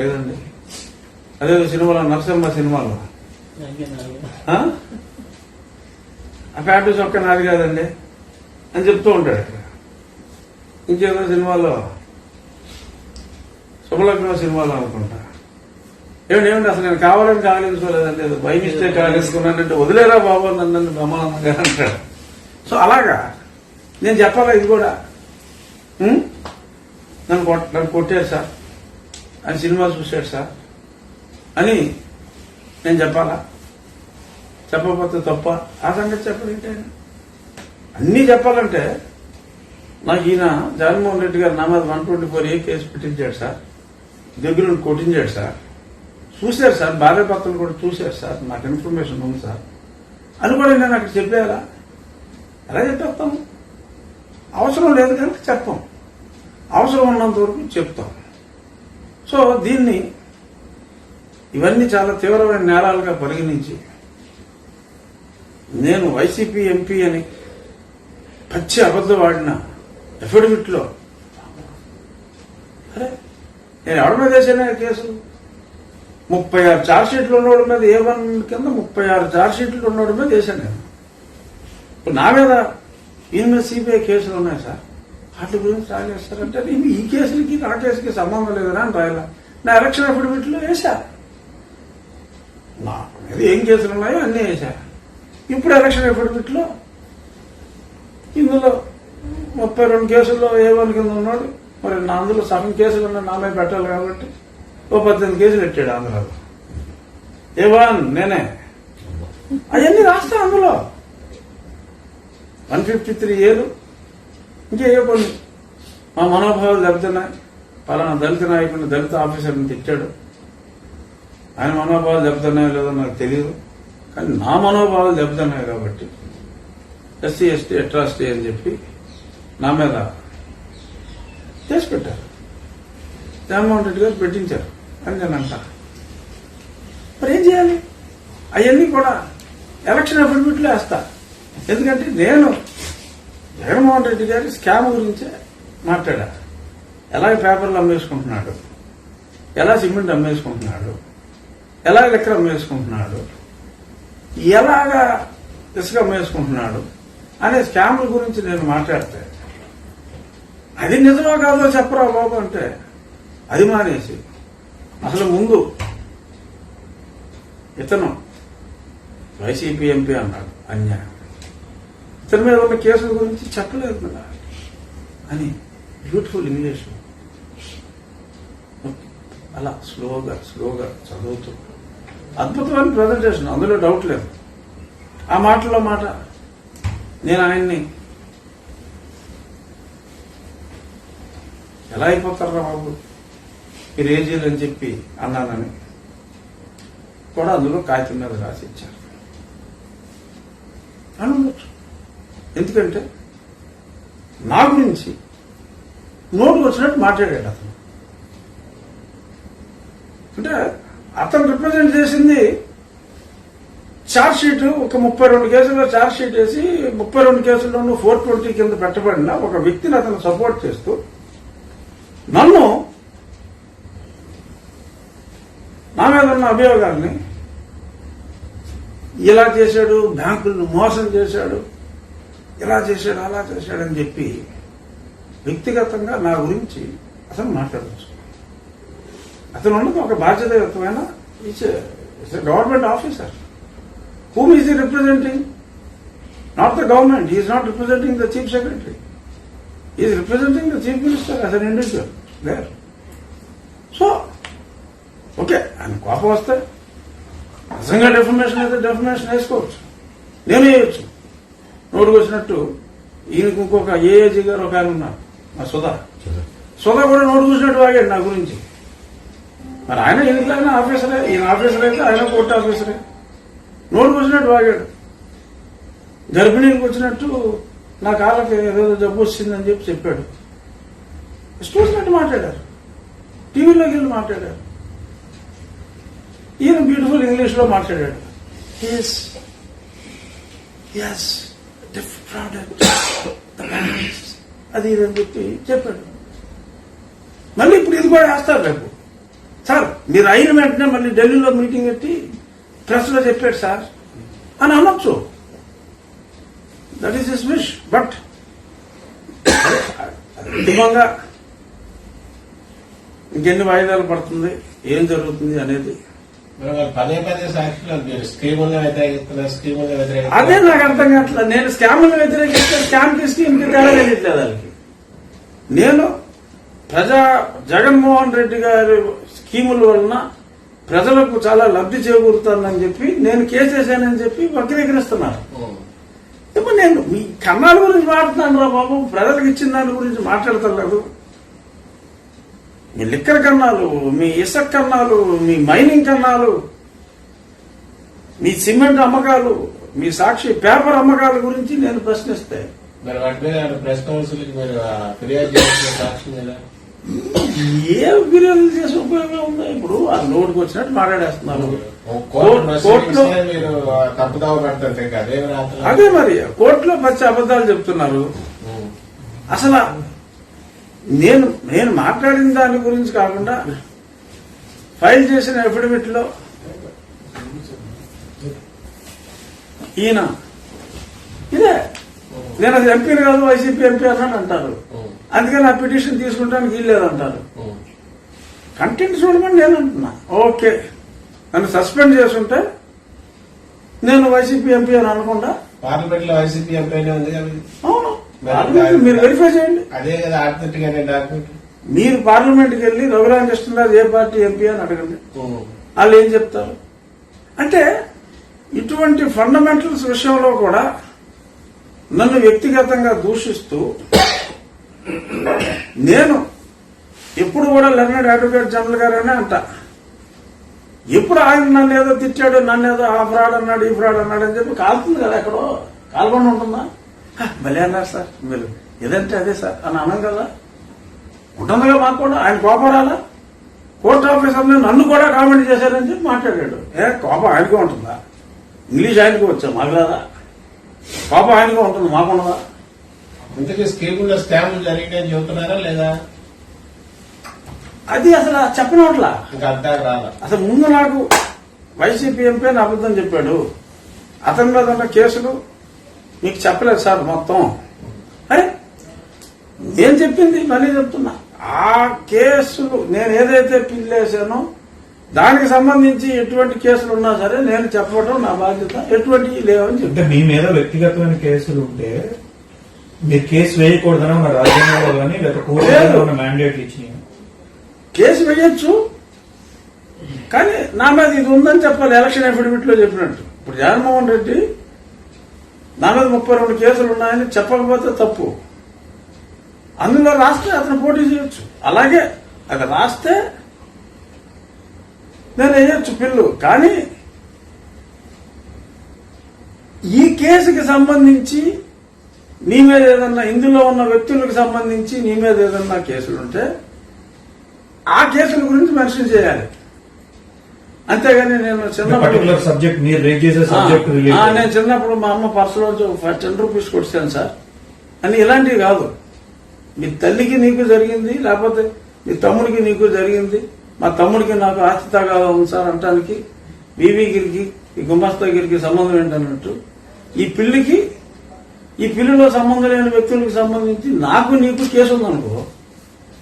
లేదండి అదే సినిమాలో నరసింహ సినిమాలో. ఆ? ఆ ఫ్యాక్టరీ చొక్క నాది కాదండి. అని చెప్తూ ఉంటాడు అక్కడ. ఇంకేదో సినిమాలో శుభలగ్నం సినిమాలో అనుకుంటా. ఏమండి ఏమిటి అసలు నేను కావాలని కాగలించుకోలేదండి ఏదో బై మిస్టేక్ కాగలించుకున్నానంటే వదిలేరా బాబు నన్ను బ్రహ్మానంద గారు అంటాడు. సో అలాగా నేను చెప్పాలా ఇది కూడా? నన్ను కొట్- నన్ను కొట్టారు సార్. ఆయన సినిమా చూశాడు సార్. అని నేను చెప్పాలా? చెప్పకపోతే తప్ప. ఆ సంగతి చెప్పలేంటి? అన్నీ చెప్పాలంటే నాకు ఈయన జగన్మోహన్ రెడ్డి గారు నా మీద one twenty four A case పెట్టించాడు సార్. దగ్గర కొట్టించాడు సార్. చూశారు సార్. భార్య కూడా చూశారు సార్. నాకు ఇన్ఫర్మేషన్ ఉంది సార్. అని కూడా నేను అక్కడ చెప్పేయాలా ఎలా చెప్పేస్తాము? అవసరం లేదు కనుక చెప్పాం. అవసరం ఉన్నంత వరకు చెప్తాం. సో దీన్ని ఇవన్నీ చాలా తీవ్రమైన నేరాలుగా పరిగణించి నేను వైసీపీ ఎంపీ అని పచ్చి అబద్ధం వాడిన ఎఫిడవిట్లో అరే నేను ఎవరి మీద వేసాను కేసు? ముప్పై ఆరు చార్జ్ షీట్లు ఉన్నోడి మీద ఏ వన్ కింద ముప్పై ఆరు చార్జ్షీట్లు ఉన్నోడి మీద వేసాను నేను. ఇప్పుడు నా మీద ఈయన మీద సిబిఐ కేసులు ఉన్నాయి సార్? వాటి గురించి రాగేస్తారంటే నేను ఈ కేసులకి నా కేసుకి సంబంధం లేదని అని రాయాల. నా ఎలక్షన్ అఫిడవిట్లో వేశా. నా మీద ఏం కేసులు ఉన్నాయో అన్నీ వేశా. ఇప్పుడు ఎలక్షన్ అఫిడవిట్లో ఇందులో ముప్పై రెండు కేసుల్లో ఏ వన్ కింద ఉన్నాడు? మరి నా అందులో సగం కేసులు ఉన్న నామే పెట్టాలి కాబట్టి ఓ పద్దెనిమిది కేసులు పెట్టాడు ఆంధ్రాలో. A one? నేనే. అవన్నీ రాస్తా అందులో. వన్ ఫిఫ్టీ త్రీ ఏలు. ఇంకేయో కొన్ని మా మనోభావాలు దెబ్బతున్నాయి పలానా దళిత నాయకుడిని దళిత ఆఫీసర్ని తిట్టాడు. ఆయన మనోభావాలు దెబ్బతున్నాయో లేదో నాకు తెలియదు కానీ నా మనోభావాలు దెబ్బతున్నాయి కాబట్టి ఎస్సీ ఎస్టీ అట్రాసిటీ అని చెప్పి నా మీద చేసి పెట్టారు. జగన్మోహన్ రెడ్డి గారు పెట్టించారు. అని నేను అంట. మరి ఏం చేయాలి? అవన్నీ కూడా ఎలక్షన్ అఫిడవిట్లో వేస్తా. ఎందుకంటే నేను జగన్మోహన్ రెడ్డి గారి స్కామ్ గురించే మాట్లాడారు. ఎలా పేపర్లు అమ్మేసుకుంటున్నాడు? ఎలా సిమెంట్ అమ్మేసుకుంటున్నాడు? ఎలా లెక్కలు అమ్మేసుకుంటున్నాడు? ఎలాగా ఇసుక అమ్మేసుకుంటున్నాడు? అనే స్కామ్ల గురించి నేను మాట్లాడితే అది నిజమో కాదో చెప్పరా బాబు అంటే అది మానేసి అసలు ముందు ఇతను వైసీపీ ఎంపీ అన్నాడు అన్యాయం. తన మీద ఉన్న కేసుల గురించి చెప్పలేదు కదా. అని బ్యూటిఫుల్ ఇంగ్లీష్ అలా స్లోగా స్లోగా చదువుతూ. అద్భుతమైన ప్రజెంటేషన్ అందులో డౌట్ లేదు. ఆ మాటలో మాట నేను ఆయన్ని ఎలా అయిపోతారా బాబు? మీరు ఏం చేయాలని చెప్పి అన్నానని కూడా అందులో కాగితం మీద రాసి ఇచ్చారు. అని ఉండొచ్చు ఎందుకంటే నా గురించి నోటుకు వచ్చినట్టు మాట్లాడాడు అతను. అంటే అతను రిప్రజెంట్ చేసింది ఛార్జ్ షీట్ ఒక ముప్పై రెండు కేసుల్లో ఛార్జ్ షీట్ వేసి ముప్పై రెండు కేసుల్లోనూ ఫోర్ ట్వంటీ కింద పెట్టబడిన ఒక వ్యక్తిని అతను సపోర్ట్ చేస్తూ నన్ను నా మీద ఉన్న అభియోగాల్ని ఇలా చేశాడు బ్యాంకులను మోసం చేశాడు ఇలా చేశాడు అలా చేశాడని చెప్పి వ్యక్తిగతంగా నా గురించి అతను మాట్లాడవచ్చు అతను ఉన్నది ఒక బాధ్యతాయుతమైన government officer whom is he representing not the government is not representing the chief secretary is representing the chief minister as an individual there so okay ఆయన కోపం వస్తే నిజంగా డెఫినేషన్ అయితే డెఫినేషన్ వేసుకోవచ్చు. నేను వేయచ్చు నోటుకు వచ్చినట్టు ఈయనకు ఇంకొక ఏఏజీ గారు ఒక ఆయన ఉన్నారు. మా సుధా. సుధా. కూడా నోటు చూసినట్టు వాగాడు నా గురించి. మరి ఆయన ఈయనకైనా ఆఫీసరే? ఈయన ఆఫీసర్ అయితే ఆయన కోర్టు ఆఫీసరే. నోటుకు వచ్చినట్టు వాగాడు గర్భిణీకి వచ్చినట్టు నా కాళ్ళకి ఏదో జబ్బు వచ్చిందని చెప్పి చెప్పాడు. వచ్చినట్టు మాట్లాడారు. టీవీలోకి వెళ్ళి మాట్లాడారు. ఈయన బ్యూటిఫుల్ ఇంగ్లీష్లో మాట్లాడాడు. ఎస్ ఎస్ అది ఇదని చెప్పి చెప్పాడు. మళ్ళీ ఇప్పుడు ఇది కూడా వేస్తారు రేపు. సార్ మీరు అయిన వెంటనే మళ్ళీ ఢిల్లీలో మీటింగ్ పెట్టి ప్రెస్లో చెప్పాడు సార్ అని అనొచ్చు. That is is wish but అంతిమంగా ఇంకెన్ని వాయిదాలు పడుతుంది ఏం జరుగుతుంది అనేది పదే పదే సాక్షులు మీరు స్కీములను వ్యతిరేకిస్తున్నారు స్కీములను అదే నాకు అర్థం కావట్లేదు నేను స్కామ్ను వ్యతిరేకిస్తే స్కామ్కి స్కీమ్కి తేడా తెలియట్లేదు వాళ్ళకి నేను ప్రజా జగన్మోహన్ రెడ్డి గారి స్కీముల వలన ప్రజలకు చాలా లబ్ధి చేకూరుతుందని చెప్పి నేను కేసేసానని చెప్పి వక్రీకరిస్తున్నారు. ఇప్పుడు నేను మీ కన్నాల గురించి మాట్లాడుతున్నాను రా బాబు. ప్రజలకు ఇచ్చిన దాని గురించి మాట్లాడతలేదు మీ లిక్కర్ కన్నాలు మీ ఇసుక కన్నాలు మీ మైనింగ్ కన్నాలు మీ సిమెంట్ అమ్మకాలు మీ సాక్షి పేపర్ అమ్మకాల గురించి నేను ప్రశ్నిస్తే. ఏ ఫిర్యాదు చేసే ఉపయోగం ఉంది ఇప్పుడు ఆ నోటికి వచ్చినట్టు మాట్లాడేస్తున్నారు. అదే మరి కోర్టులో పచ్చి అబద్ధాలు చెప్తున్నారు. అసలు నేను నేను మాట్లాడిన దాని గురించి కాకుండా ఫైల్ చేసిన అఫిడవిట్లో ఈయన. ఇదే. నేను అది ఎంపీని కాదు వైసీపీ ఎంపీ అన్నాడు అంటారు. అందుకని ఆ పిటిషన్ తీసుకుంటానికి వీల్లేదంటారు కంటెంట్ చూడమని నేను అంటున్నా. ఓకే. నన్ను సస్పెండ్ చేసుంటే నేను వైసీపీ ఎంపీ అని అనకుండా పార్లమెంట్లో వైసీపీ అవును మరి వెరిఫై చేయండి. అదే కదా డాక్యుమెంట్ మీరు పార్లమెంట్కి వెళ్ళి రఘురామకృష్ణరాజు ఏ పార్టీ ఎంపీ అని అడగండి. వాళ్ళు ఏం చెప్తారు? అంటే ఇటువంటి ఫండమెంటల్స్ విషయంలో కూడా నన్ను వ్యక్తిగతంగా దూషిస్తూ నేను ఎప్పుడు కూడా లెర్నెడ్ అడ్వకేట్ జనరల్ గారనే అంట. ఎప్పుడు ఆయన నన్ను ఏదో తిట్టాడు నన్ను ఏదో ఆ ఫ్రాడ్ అన్నాడు ఈ ఫ్రాడ్ అన్నాడు అని చెప్పి కాలుతుంది కదా ఎక్కడో. కాల్గొండ ఉంటుందా? భలే అన్నారు సార్. మీరు ఏదంటే అదే సార్. అని అనం కదా. ఉంటుందిగా మాకు కూడా ఆయన కోపం రాలా? కోర్టు ఆఫీసర్ని నన్ను కూడా కామెంట్ చేశారని చెప్పి మాట్లాడాడు. ఏ కోపం ఆయనకే ఉంటుందా? ఇంగ్లీష్ ఆయనకు వచ్చా? మాకు రాదా? కోపం ఆయనకే ఉంటుంది మాకుండదా ఇంతకీ స్కీముల్లో స్కామ్లు జరిగినాయని చెబుతున్నారా లేదా? అది అసలు చెప్పనట్లా ఇంకా అంతా రాలా? అసలు ముందు నాకు వైసీపీ ఎంపీ అని అబద్ధం చెప్పాడు. అతని మీద ఉన్న కేసులు మీకు చెప్పలేదు సార్ మొత్తం. అరే నేను చెప్పింది? మళ్ళీ చెప్తున్నా. ఆ కేసులు నేను ఏదైతే పిల్లేసానో దానికి సంబంధించి ఎటువంటి కేసులు ఉన్నా సరే నేను చెప్పడం నా బాధ్యత. ఎటువంటి లేవని అంటే మీ మీద వ్యక్తిగతమైన కేసులు ఉంటే మీరు కేసు వేయకూడదని ఉన్న రాజ్యాంగంలో కానీ కోర్టులో ఉన్న మ్యాండేట్లు ఇచ్చినాయి? కేసు వేయొచ్చు. కానీ నా మీద ఇది ఉందని చెప్పాలి. ఎలక్షన్ అఫిడవిట్లో చెప్పినట్టు. ఇప్పుడు జగన్మోహన్ రెడ్డి నా మీద ముప్పై రెండు కేసులు ఉన్నాయని చెప్పకపోతే తప్పు. అందులో రాస్తే అతను పోటీ చేయొచ్చు. అలాగే అది రాస్తే నేను వేయొచ్చు పిల్లు. కానీ ఈ కేసుకి సంబంధించి నీ మీద ఏదన్నా ఇందులో ఉన్న వ్యక్తులకు సంబంధించి నీ మీద ఏదన్నా కేసులుంటే ఆ కేసుల గురించి మెన్షన్ చేయాలి. అంతేగాని నేను చిన్నప్పుడు పర్టికులర్ సబ్జెక్ట్ మీరు రేజ్ చేసే సబ్జెక్ట్ ఆ, నేను చిన్నప్పుడు మా అమ్మ పర్సులో టెన్ రూపీస్ కొట్టాను సార్. అని ఇలాంటివి కాదు. మీ తల్లికి నీకు జరిగింది లేకపోతే మీ తమ్ముడికి నీకు జరిగింది. మా తమ్ముడికి నాకు ఆస్తి తగాదా ఉంది సార్ అంటానికి బీవీగిరికి ఈ గుమస్తాగిరికి సంబంధం ఏంటన్నట్టు. ఈ పిల్లికి ఈ పిల్లిలో సంబంధం లేని వ్యక్తులకు సంబంధించి నాకు నీకు కేసు ఉందనుకో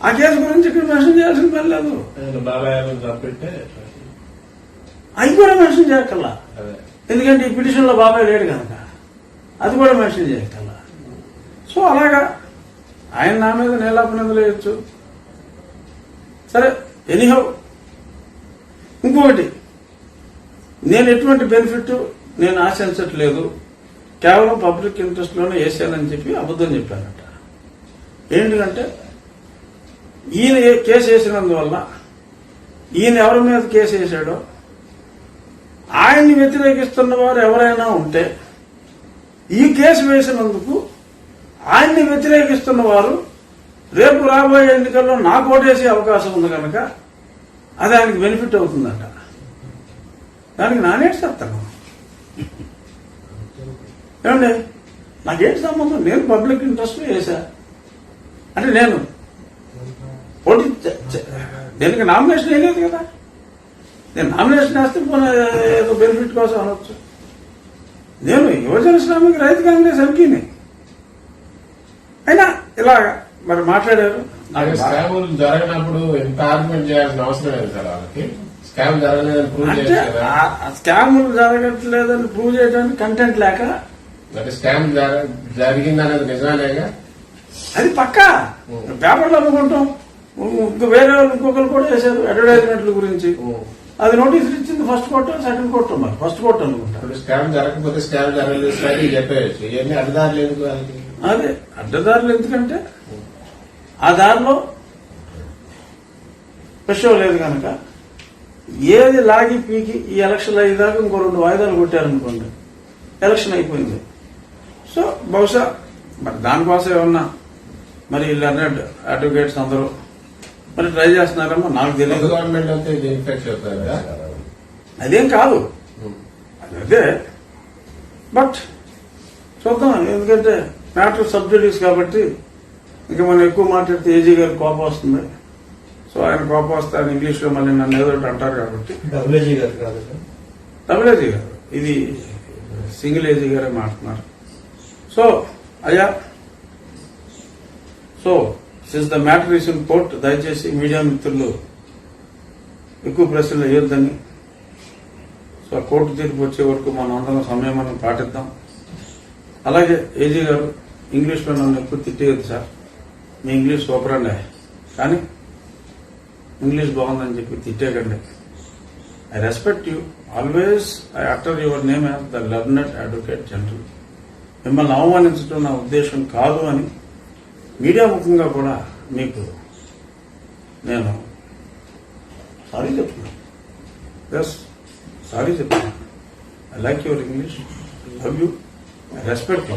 ఆ కేసు గురించి ఇక్కడ మెన్షన్ చేయాల్సిన పని లేదు. అవి కూడా మెన్షన్ చేయక్కల్లా అదే. ఎందుకంటే ఈ పిటిషన్లో బాబాయ్ లేడు కనుక. అది కూడా మెన్షన్ చేయగల సో అలాగా ఆయన నా మీద నేలాపనిందలు వేయచ్చు. సరే ఎనీహౌ. ఇంకొకటి నేను ఎటువంటి బెనిఫిట్ నేను ఆశించట్లేదు. కేవలం పబ్లిక్ ఇంట్రెస్ట్లోనే వేసానని చెప్పి అబద్ధం చెప్పానట. ఏంటంటే ఈయన కేసు వేసినందువల్ల ఈయన ఎవరి మీద కేసు వేసాడో ఆయన్ని వ్యతిరేకిస్తున్న వారు ఎవరైనా ఉంటే ఈ కేసు వేసినందుకు ఆయన్ని వ్యతిరేకిస్తున్న వారు రేపు రాబోయే ఎన్నికల్లో నాకు ఓటేసే అవకాశం ఉంది కనుక అది ఆయనకి బెనిఫిట్ అవుతుందంట. దానికి నానేటి చెప్తాను ఏమండి? నాకేంటి సంబంధం? నేను పబ్లిక్ ఇంట్రెస్ట్ వేసా. అంటే నేను పోటీ దీనికి నామినేషన్ వేయలేదు కదా? నేను నామినేషన్ వేస్తే పోనీ ఏదో బెనిఫిట్ కోసం అనొచ్చు. నేను యువజన శ్రామిక రైతు కాంగ్రెస్ ఎంపీని. అయినా ఇలా మరి మాట్లాడారు. స్కాములు జరగనప్పుడు ఎంత ఆర్గ్యుమెంట్ చేయాల్సిన అవసరం లేదు సార్ వాళ్ళకి. స్కామ్ జరగలేదని ప్రూవ్ స్కాములు జరగట్లేదని ప్రూవ్ చేయడానికి కంటెంట్ లేక? స్కామ్ జర- జరిగిందనేది నిజమేగా అది పక్కా? పేపర్లో అనుకుంటాం. వేరే వాళ్ళు ఇంకొకరు కూడా చేశారు అడ్వర్టైజ్మెంట్ల గురించి. అది నోటీసులు ఇచ్చింది ఫస్ట్ కోర్టు సెకండ్ కోర్టు మరి. ఫస్ట్ కోర్టు అనుకుంటా. స్కామ్ జరగకపోతే స్కామ్ జరగలేదు చెప్పేయచ్చు. ఇవన్నీ అడ్డదారులు ఎందుకు అదే అడ్డదారులు ఎందుకంటే ఆ దారిలో విషయం లేదు కనుక. ఏది లాగి పీకి ఈ ఎలక్షన్ అయ్యేదాకా ఇంకో రెండు వాయిదాలు కొట్టారనుకోండి ఎలక్షన్ అయిపోయింది. సో బహుశా మరి దానికోసం ఏమన్నా మరి లెర్నెడ్ అడ్వకేట్స్ అందరూ మరి ట్రై చేస్తున్నారేమో నాకు తెలియదు. గవర్నమెంట్ అయితే ఇన్ఫెక్ట్ అదేం కాదు. అది. బట్ చూద్దాం ఎందుకంటే మ్యాటర్ సబ్సిడీస్ కాబట్టి ఇంకా మనం ఎక్కువ మాట్లాడితే ఏజీ గారికి కోపం వస్తుంది. సో ఆయన కోపం వస్తే ఆయన ఇంగ్లీష్లో మళ్ళీ నన్ను ఏదో అంటారు కాబట్టి. డబ్ల్యూజీ గారు కాదు సార్. డబుల్ ఏజీ గారు. ఇది సింగిల్ ఏజీ గారే మాట్లాడుతున్నారు. సో అయ్యా. So since the matter is in court దయచేసి మీడియా మిత్రులు ఎక్కువ ప్రశ్నలు వేయొద్దని సో ఆ కోర్టు తీర్పు వచ్చే వరకు మనం అందరం సమయం మనం పాటిద్దాం. అలాగే ఏజీ గారు ఇంగ్లీష్లో నన్ను ఎక్కువ తిట్టేయద్దు సార్. మీ ఇంగ్లీష్ సూపర్ అండి. కానీ ఇంగ్లీష్ బాగుందని చెప్పి తిట్టేయకండి. I respect you always I utter your name as the learned advocate general మిమ్మల్ని అవమానించడం నా ఉద్దేశం కాదు అని మీడియా ముఖంగా కూడా మీకు నేను సారీ చెప్తున్నాను. ఎస్ సారీ చెప్తున్నాను. I like your English love you respect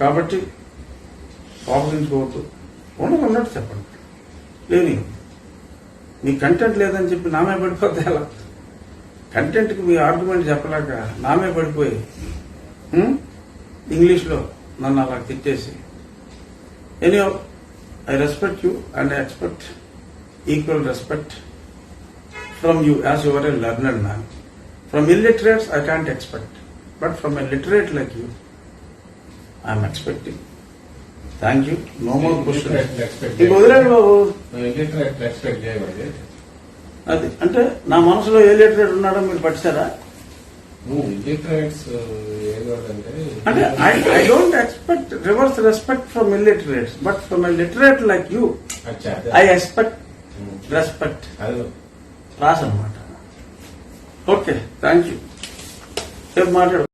కాబట్టి కోపగించుకోవద్దు ఉండదు ఉన్నట్టు చెప్పండి. లేని మీ కంటెంట్ లేదని చెప్పి నామే పడిపోతే ఎలా? కంటెంట్కి మీ ఆర్గ్యుమెంట్ చెప్పలేక నామే పడిపోయి ఇంగ్లీష్లో నన్ను అలా తిట్టేసి any I respect you and I expect equal respect from you as your a learned man from illiterates I can't expect but from a literate like you I'm expecting thank you no more question ఇంక వదిలేండి బాబు. అది అంటే నా మనసులో ఏ literate ఉన్నాడో మీరు పట్టారా illiterates అంటే I I don't expect reverse respect from illiterates but from a literate like you I expect respect అది. రాస్ అనమాట ఓకే థ్యాంక్ యూ రేపు మాట్లాడు